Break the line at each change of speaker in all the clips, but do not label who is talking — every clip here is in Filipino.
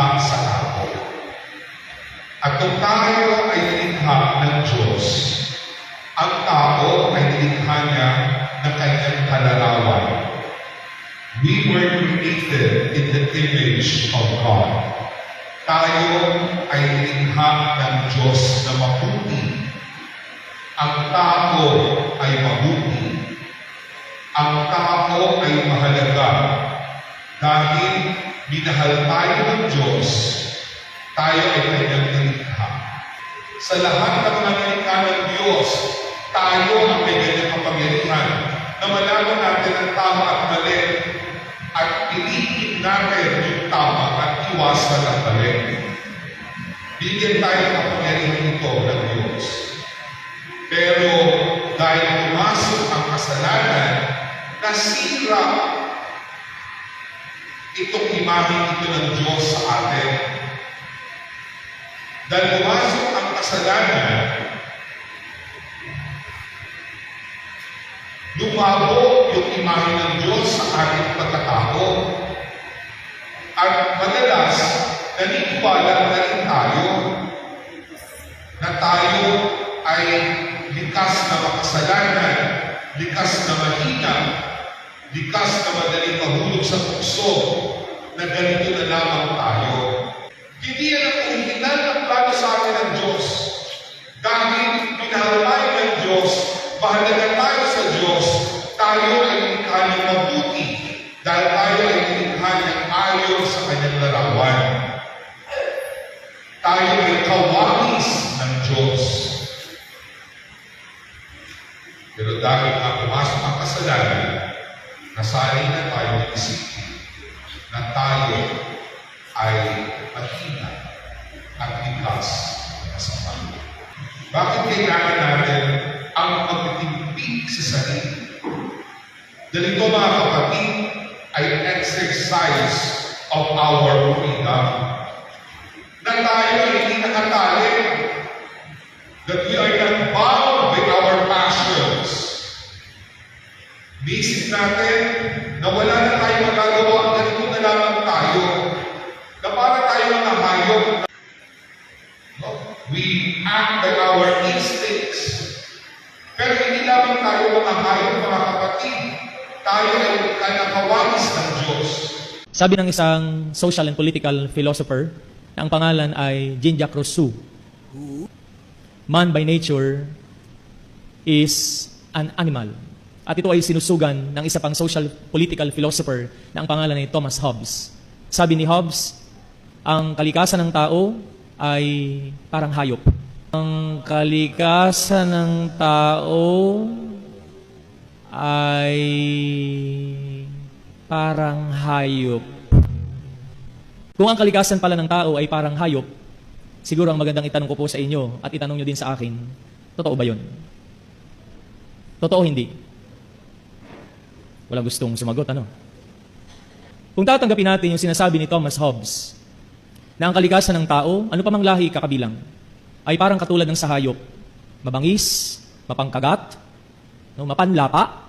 nilikha sa tao. At kung tayo ay nilikha ng Diyos, ang tao ay nilikha niya ng kanyang kalarawan. We were created in the image of God. Tayo ay nilikha ng Diyos na mabuti. Ang tao ay mabuti minahal tayo ng Diyos, tayo ay kanyang nilikha. Sa lahat ng mga nilikha ng Diyos, tayo ang may ganyang kapangyarihan na malaman natin ang tama at mali at piliin natin yung tama at iwasan ang mali. Bigyan tayo ng kapangyarihan ito ng Diyos. Pero dahil pumasok ang kasalanan, nasira imaheng ito ng Diyos sa atin. Dahil pumasok ang kasalanan, lumabo yung imahe ng Diyos sa ating pagkatao. At madalas, naniniwala na rin tayo na tayo ay likas na makasalanan, likas na mahina, likas na madaling mahulog sa tukso, na ganito na lamang tayo. Hindi yan ang original na plano sa atin ng Diyos. Dahil minahal ng Diyos, mahalaga tayo sa Diyos, tayo ay likha ng mabuti dahil tayo ay likha ng ayon sa kanyang larawan. Tayo ay kawangis ng Diyos. Pero dahil ang kasalanan, nasanay na tayo ng isipin na tayo ay mahina at likas na masama. Bakit kailangan natin ang pagtitimpik sa sarili? Dahil ito mga kapatid ay exercise of our freedom. Na tayo ay hindi nakatali. That we are not bound by our passions. Naisip natin na wala na tayo magagawa, ganito na lamang tayo. Na para tayo We act by our instincts. Pero hindi lamang tayo mga hayop, mga kapatid. Tayo ay kanakawangis ng Diyos.
Sabi ng isang social and political philosopher na ang pangalan ay Jean-Jacques Rousseau, man by nature is an animal. At ito ay sinusugan ng isa pang social political philosopher na ang pangalan ay Thomas Hobbes. Sabi ni Hobbes, ang kalikasan ng tao ay parang hayop. Ang kalikasan ng tao ay parang hayop. Kung ang kalikasan pala ng tao ay parang hayop, siguro ang magandang itanong ko po sa inyo at itanong nyo din sa akin, totoo ba yun? Totoo hindi? Wala gustong sumagot, ano? Kung tatanggapin natin yung sinasabi ni Thomas Hobbes, na ang kalikasan ng tao, ano pa mang lahi kakabilang, ay parang katulad ng sa hayop, mabangis, mapangkagat, no, mapanlapa,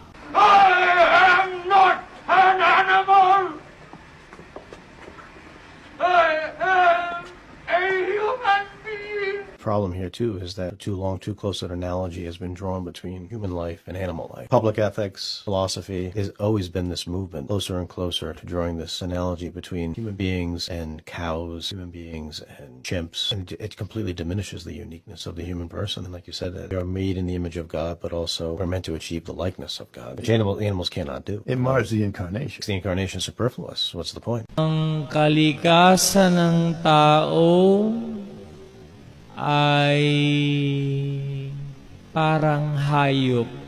problem here too is that too long, too close an analogy has been drawn between human life and animal life. Public ethics, philosophy has always been this movement closer and closer to drawing this analogy between human beings and cows, human beings and chimps. And it completely diminishes the uniqueness of the human person. And like you said, that they are made in the image of God, but also we're meant to achieve the likeness of God, which animal, animals cannot do.
It mars the incarnation.
Makes the incarnation superfluous. What's the point?
Ang kalikasan ng tao ay parang hayop.